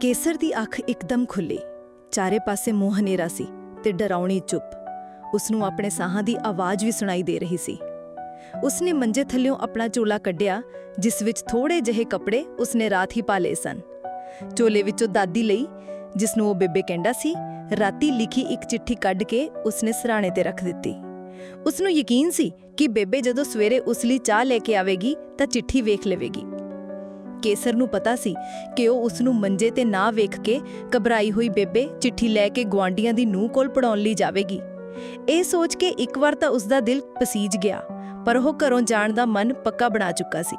ਕੇਸਰ ਦੀ ਅੱਖ ਇੱਕਦਮ ਖੁੱਲੀ। ਚਾਰੇ ਪਾਸੇ ਮੂੰਹ ਹਨੇਰਾ ਸੀ ਤੇ ਡਰਾਉਣੀ ਚੁੱਪ। ਉਸ ਨੂੰ ਆਪਣੇ ਸਾਹਾਂ ਦੀ ਆਵਾਜ਼ ਵੀ ਸੁਣਾਈ ਦੇ ਰਹੀ ਸੀ। ਉਸ ਨੇ ਮੰਜੇ ਥੱਲਿਓਂ ਆਪਣਾ ਝੋਲਾ ਕੱਢਿਆ, ਜਿਸ ਵਿੱਚ ਥੋੜੇ ਜਿਹੇ ਕੱਪੜੇ ਉਸ ਨੇ ਰਾਤ ਹੀ ਪਾ ਲਏ ਸਨ। ਝੋਲੇ ਵਿੱਚੋਂ ਦਾਦੀ ਲਈ ਜਿਸ ਨੂੰ ਉਹ ਬੇਬੇ ਕਹਿੰਦਾ ਸੀ, ਰਾਤੀ ਲਿਖੀ ਇੱਕ ਚਿੱਠੀ ਕੱਢ ਕੇ ਉਸ ਨੇ ਸਰਾਣੇ ਤੇ ਰੱਖ ਦਿੱਤੀ। ਉਸ ਨੂੰ ਯਕੀਨ ਸੀ ਕਿ ਬੇਬੇ ਜਦੋਂ ਸਵੇਰੇ ਉਸ ਲਈ ਚਾਹ ਲੈ ਕੇ ਆਵੇਗੀ, ਤਾਂ ਚਿੱਠੀ ਵੇਖ ਲਵੇਗੀ। ਕੇਸਰ ਨੂੰ ਪਤਾ ਸੀ ਕਿ ਉਹ ਉਸ ਨੂੰ ਮੰਜੇ ਤੇ ਨਾ ਵੇਖ ਕੇ ਘਬਰਾਈ ਹੋਈ ਬੇਬੇ ਚਿੱਠੀ ਲੈ ਕੇ ਗਵਾਂਡੀਆਂ ਦੀ ਨੂੰਹ ਕੋਲ ਪੜਾਉਣ ਲਈ ਜਾਵੇਗੀ। ਇਹ ਸੋਚ ਕੇ ਇੱਕ ਵਾਰ ਤਾਂ ਉਸ ਦਾ ਦਿਲ ਪਸੀਜ ਗਿਆ, ਪਰ ਉਹ ਘਰੋਂ ਜਾਣ ਦਾ ਮਨ ਪੱਕਾ ਬਣਾ ਚੁੱਕਾ ਸੀ।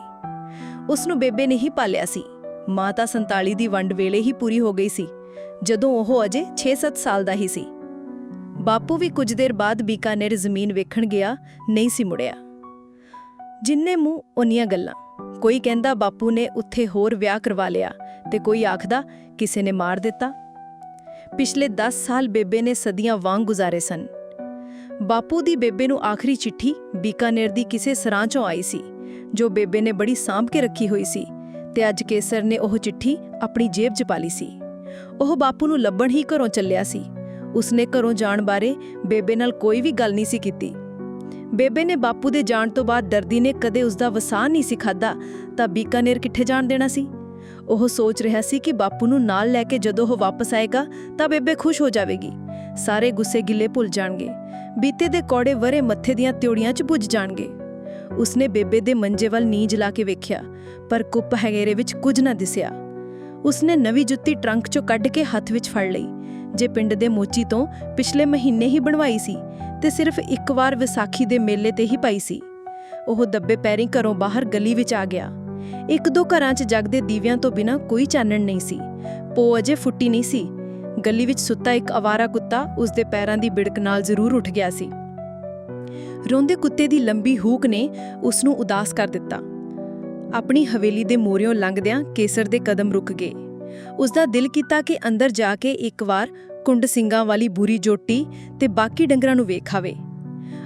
ਉਸ ਨੂੰ ਬੇਬੇ ਨੇ ਹੀ ਪਾਲਿਆ ਸੀ। ਮਾਂ ਤਾਂ 47 ਦੀ ਵੰਡ ਵੇਲੇ ਹੀ ਪੂਰੀ ਹੋ ਗਈ ਸੀ, ਜਦੋਂ ਉਹ ਅਜੇ 6-7 ਸਾਲ ਦਾ ਹੀ ਸੀ। ਬਾਪੂ ਵੀ ਕੁਝ ਦੇਰ ਬਾਅਦ ਬੀਕਾਨੇਰ ਜ਼ਮੀਨ ਵੇਖਣ ਗਿਆ, ਨਹੀਂ ਸੀ ਮੁੜਿਆ। ਜਿੰਨੇ ਮੂੰਹ ਉਨੀਆਂ ਗੱਲਾਂ। ਕੋਈ ਕਹਿੰਦਾ ਬਾਪੂ ਨੇ ਉੱਥੇ ਹੋਰ ਵਿਆਹ ਕਰਵਾ ਲਿਆ ਤੇ ਕੋਈ ਆਖਦਾ ਕਿਸੇ ਨੇ ਮਾਰ ਦਿੱਤਾ। ਪਿਛਲੇ 10 ਸਾਲ ਬੇਬੇ ਨੇ ਸਦੀਆਂ ਵਾਂਗ ਗੁਜ਼ਾਰੇ ਸਨ। ਬਾਪੂ ਦੀ ਬੇਬੇ ਨੂੰ ਆਖਰੀ ਚਿੱਠੀ ਬੀਕਾਨੇਰ ਦੀ ਕਿਸੇ ਸਰਾਂ ਚੋਂ ਆਈ ਸੀ, ਜੋ ਬੇਬੇ ਨੇ ਬੜੀ ਸਾਂਭ ਕੇ ਰੱਖੀ ਹੋਈ ਸੀ ਤੇ ਅੱਜ ਕੇਸਰ ਨੇ ਉਹ ਚਿੱਠੀ ਆਪਣੀ ਜੇਬ 'ਚ ਪਾ ਲਈ ਸੀ। ਉਹ ਬਾਪੂ ਨੂੰ ਲੱਭਣ ਹੀ ਘਰੋਂ ਚੱਲਿਆ ਸੀ। ਉਸਨੇ ਘਰੋਂ ਜਾਣ ਬਾਰੇ ਬੇਬੇ ਨਾਲ ਕੋਈ ਵੀ ਗੱਲ ਨਹੀਂ ਸੀ ਕੀਤੀ ਬੇਬੇ ਨੇ ਬਾਪੂ ਦੇ ਜਾਣ ਤੋਂ ਬਾਅਦ ਦਰਦੀ ਨੇ ਕਦੇ ਉਸ ਦਾ ਵਸਾਹ ਨਹੀਂ ਸੀ ਤਾਂ ਬੀਕਾਨੇਰ ਕਿੱਥੇ ਜਾਣ ਦੇਣਾ ਸੀ? ਉਹ ਸੋਚ ਰਿਹਾ ਸੀ ਕਿ ਬਾਪੂ ਨੂੰ ਨਾਲ ਲੈ ਕੇ ਜਦੋਂ ਉਹ ਵਾਪਸ ਆਏਗਾ, ਤਾਂ ਬੇਬੇ ਖੁਸ਼ ਹੋ ਜਾਵੇਗੀ। ਸਾਰੇ ਗੁੱਸੇ ਗਿੱਲੇ ਭੁੱਲ ਜਾਣਗੇ। ਬੀਤੇ ਦੇ ਕੌੜੇ ਵਰੇ ਮੱਥੇ ਦੀਆਂ ਤਿਉੜੀਆਂ 'ਚ ਪੁੱਜ ਜਾਣਗੇ। ਉਸਨੇ ਬੇਬੇ ਦੇ ਮੰਜੇ ਵੱਲ ਨੀਂਜ ਲਾ ਕੇ ਵੇਖਿਆ, ਪਰ ਕੁੱਪ ਹੈਗੇਰੇ ਵਿੱਚ ਕੁਝ ਨਾ ਦਿਸਿਆ। ਉਸਨੇ ਨਵੀਂ ਜੁੱਤੀ ਟਰੰਕ 'ਚੋਂ ਕੱਢ ਕੇ ਹੱਥ ਵਿੱਚ ਫੜ ਲਈ, ਜੇ ਪਿੰਡ ਦੇ ਮੋਚੀ ਤੋਂ ਪਿਛਲੇ ਮਹੀਨੇ ਹੀ ਬਣਵਾਈ ਸੀ ਤੇ ਸਿਰਫ ਇੱਕ ਵਾਰ ਵਿਸਾਖੀ ਦੇ ਮੇਲੇ ਤੇ ਹੀ ਪਾਈ ਸੀ। ਉਹ ਦੱਬੇ ਪੈਰੀਂ ਘਰੋਂ ਬਾਹਰ ਗਲੀ ਵਿੱਚ ਆ ਗਿਆ। ਇੱਕ ਦੋ ਘਰਾਂ 'ਚ ਜਗਦੇ ਦੀਵਿਆਂ ਤੋਂ ਬਿਨਾਂ ਕੋਈ ਚਾਨਣ ਨਹੀਂ ਸੀ। ਪੋ ਅਜੇ ਫੁੱਟੀ ਨਹੀਂ ਸੀ। ਗਲੀ ਵਿੱਚ ਸੁੱਤਾ ਇੱਕ ਅਵਾਰਾ ਕੁੱਤਾ ਉਸ ਦੇ ਪੈਰਾਂ ਦੀ ਬਿੜਕ ਨਾਲ ਜ਼ਰੂਰ ਉੱਠ ਗਿਆ ਸੀ। ਰੋਂਦੇ ਕੁੱਤੇ ਦੀ ਲੰਬੀ ਹੂਕ ਨੇ ਉਸ ਨੂੰ ਉਦਾਸ ਕਰ ਦਿੱਤਾ। ਆਪਣੀ ਹਵੇਲੀ ਦੇ ਮੋਰਿਓਂ ਲੰਘਦਿਆਂ ਕੇਸਰ ਦੇ ਕਦਮ ਰੁਕ ਗਏ। ਉਸ ਦਾ ਦਿਲ ਕੀਤਾ ਕਿ ਅੰਦਰ ਜਾ ਕੇ ਇੱਕ ਵਾਰ ਕੁੰਡ ਸਿੰਘਾਂ ਵਾਲੀ ਬੁਰੀ ਜੋਟੀ ਤੇ ਬਾਕੀ ਡੰਗਰਾਂ ਨੂੰ ਵੇਖਾਵੇ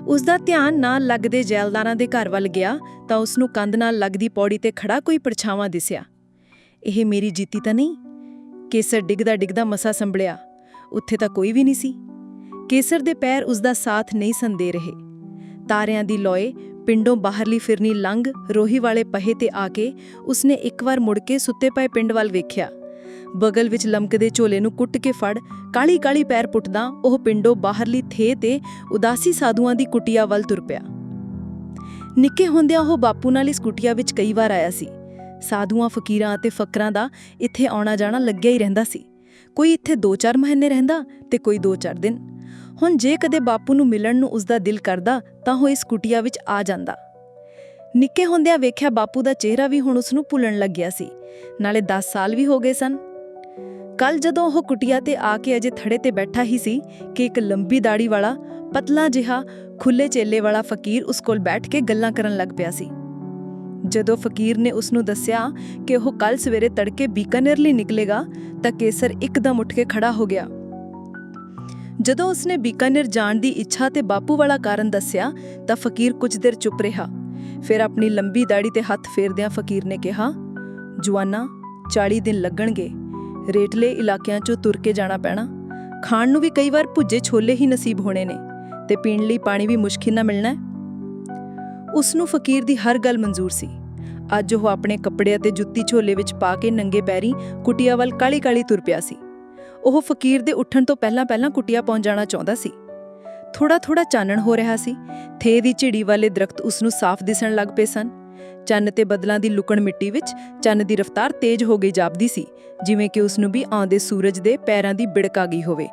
ਉਸ ਦਾ ਧਿਆਨ ਨਾਲ ਲੱਗਦੇ ਜੈਲਦਾਰਾਂ ਦੇ ਘਰ ਵੱਲ ਗਿਆ ਤਾਂ ਉਸ ਨੂੰ ਕੰਧ ਨਾਲ ਲੱਗਦੀ ਪੌੜੀ ਤੇ ਖੜਾ ਕੋਈ ਪਰਛਾਵਾਂ ਦਿਸਿਆ। ਇਹ ਮੇਰੀ ਜੀਤੀ ਤਾਂ ਨਹੀਂ? ਕੇਸਰ ਡਿੱਗਦਾ ਡਿੱਗਦਾ ਮਸਾ ਸੰਭਲਿਆ। ਉੱਥੇ ਤਾਂ ਕੋਈ ਵੀ ਨਹੀਂ ਸੀ। ਕੇਸਰ ਦੇ ਪੈਰ ਉਸ ਦਾ ਸਾਥ ਨਹੀਂ ਸੰਦੇ ਰਹੇ। ਤਾਰਿਆਂ ਦੀ ਲੋਏ, ਪਿੰਡੋਂ ਬਾਹਰਲੀ ਫਿਰਨੀ ਲੰਘ, ਰੋਹੀ ਵਾਲੇ ਪਹੇ ਤੇ ਆ ਕੇ ਉਸਨੇ ਇੱਕ ਵਾਰ ਮੁੜ ਕੇ ਸੁੱਤੇ ਪਏ ਪਿੰਡ ਵੱਲ ਵੇਖਿਆ। ਬਗਲ ਵਿੱਚ ਲਮਕਦੇ ਝੋਲੇ ਨੂੰ ਕੁੱਟ ਕੇ ਫੜ ਕਾਲੀ ਕਾਲੀ ਪੈਰ ਪੁੱਟਦਾ ਉਹ ਪਿੰਡੋਂ ਬਾਹਰਲੀ ਥੇ ਤੇ ਉਦਾਸੀ ਸਾਧੂਆਂ ਦੀ ਕੁਟਿਆ ਵੱਲ ਤੁਰ ਪਿਆ। ਨਿੱਕੇ ਹੁੰਦਿਆਂ ਉਹ ਬਾਪੂ ਨਾਲ ਇਸ ਕੁਟਿਆ ਵਿੱਚ ਕਈ ਵਾਰ ਆਇਆ ਸੀ। ਸਾਧੂਆਂ, ਫਕੀਰਾਂ ਅਤੇ ਫਕਰਾਂ ਦਾ ਇੱਥੇ ਆਉਣਾ ਜਾਣਾ ਲੱਗਿਆ ਹੀ ਰਹਿੰਦਾ ਸੀ। ਕੋਈ ਇੱਥੇ 2-4 ਮਹੀਨੇ ਰਹਿੰਦਾ ਤੇ ਕੋਈ 2-4 ਦਿਨ। ਹੁਣ ਜੇ ਕਦੇ ਬਾਪੂ ਨੂੰ ਮਿਲਣ ਨੂੰ ਉਸ ਦਾ ਦਿਲ ਕਰਦਾ ਤਾਂ ਉਹ ਇਸ ਕੁਟਿਆ ਵਿੱਚ ਆ ਜਾਂਦਾ। ਨਿੱਕੇ ਹੁੰਦਿਆਂ ਵੇਖਿਆ ਬਾਪੂ ਦਾ ਚਿਹਰਾ ਵੀ ਹੁਣ ਉਸ ਨੂੰ ਭੁੱਲਣ ਲੱਗਿਆ ਸੀ। ਨਾਲੇ 10 ਸਾਲ ਵੀ ਹੋ ਗਏ ਸਨ। ਕੱਲ ਜਦੋਂ ਉਹ ਕੁਟਿਆ ਤੇ ਆ ਕੇ ਅਜੇ ਥੜੇ ਤੇ ਬੈਠਾ ਹੀ ਸੀ ਕਿ ਇੱਕ ਲੰਬੀ ਦਾੜੀ ਵਾਲਾ, ਪਤਲਾ ਜਿਹਾ ਖੁੱਲੇ ਚੇਲੇ ਵਾਲਾ ਫਕੀਰ ਉਸ ਕੋਲ ਬੈਠ ਕੇ ਗੱਲਾਂ ਕਰਨ ਲੱਗ ਪਿਆ ਸੀ। ਜਦੋਂ ਫਕੀਰ ਨੇ ਉਸ ਨੂੰ ਦੱਸਿਆ ਕਿ ਉਹ ਕੱਲ ਸਵੇਰੇ ਤੜਕੇ ਬੀਕਾਨੇਰ ਲਈ ਨਿਕਲੇਗਾ, ਤਾਂ ਕੇਸਰ ਇੱਕਦਮ ਉੱਠ ਕੇ ਖੜਾ ਹੋ ਗਿਆ। ਜਦੋਂ ਉਸਨੇ ਬੀਕਾਨੇਰ ਜਾਣ ਦੀ ਇੱਛਾ ਤੇ ਬਾਪੂ ਵਾਲਾ ਕਾਰਨ ਦੱਸਿਆ, ਤਾਂ ਫਕੀਰ ਕੁਝ ਦੇਰ ਚੁੱਪ ਰਿਹਾ। ਫਿਰ ਆਪਣੀ ਲੰਬੀ ਦਾੜੀ ਤੇ ਹੱਥ ਫੇਰਦਿਆਂ ਫਕੀਰ ਨੇ ਕਿਹਾ ਜਵਾਨਾ 40 ਦਿਨ ਲੱਗਣਗੇ। ਰੇਟਲੇ ਇਲਾਕਿਆਂ 'ਚੋਂ ਤੁਰ ਕੇ ਜਾਣਾ ਪੈਣਾ। ਖਾਣ ਨੂੰ ਵੀ ਕਈ ਵਾਰ ਭੁੱਜੇ ਛੋਲੇ ਹੀ ਨਸੀਬ ਹੋਣੇ ਨੇ ਤੇ ਪੀਣ ਲਈ ਪਾਣੀ ਵੀ ਮੁਸ਼ਕਿਲ ਨਾਲ ਮਿਲਣਾ ਹੈ। ਉਸ ਨੂੰ ਫਕੀਰ ਦੀ ਹਰ ਗੱਲ ਮਨਜ਼ੂਰ ਸੀ। ਅੱਜ ਉਹ ਆਪਣੇ ਕੱਪੜੇ ਅਤੇ ਜੁੱਤੀ ਛੋਲੇ ਵਿੱਚ ਪਾ ਕੇ ਨੰਗੇ ਪੈਰੀ ਕੁਟਿਆ ਵੱਲ ਕਾਲੀ-ਕਾਲੀ ਤੁਰ ਪਿਆ ਸੀ। ਉਹ ਫਕੀਰ ਦੇ ਉੱਠਣ ਤੋਂ ਪਹਿਲਾਂ-ਪਹਿਲਾਂ ਕੁਟਿਆ ਪਹੁੰਚ ਜਾਣਾ ਚਾਹੁੰਦਾ ਸੀ। ਥੋੜਾ-ਥੋੜਾ ਚਾਨਣ ਹੋ ਰਿਹਾ ਸੀ। ਥੇ ਦੀ ਝਿੜੀ ਵਾਲੇ ਦਰਖਤ ਉਸ ਨੂੰ ਸਾਫ਼ ਦਿਸਣ ਲੱਗ ਪਏ ਸਨ। ਚੰਨ ਤੇ ਬਦਲਾਂ ਦੀ ਲੁਕਣ ਮਿੱਟੀ ਵਿੱਚ ਚੰਨ ਦੀ ਰਫ਼ਤਾਰ ਤੇਜ਼ ਹੋ ਗਈ ਜਾਪਦੀ ਸੀ, ਜਿਵੇਂ ਕਿ ਉਸ ਨੂੰ ਵੀ ਆਉਂਦੇ ਸੂਰਜ ਦੇ ਪੈਰਾਂ ਦੀ ਬਿੜਕ ਆ ਗਈ ਹੋਵੇ।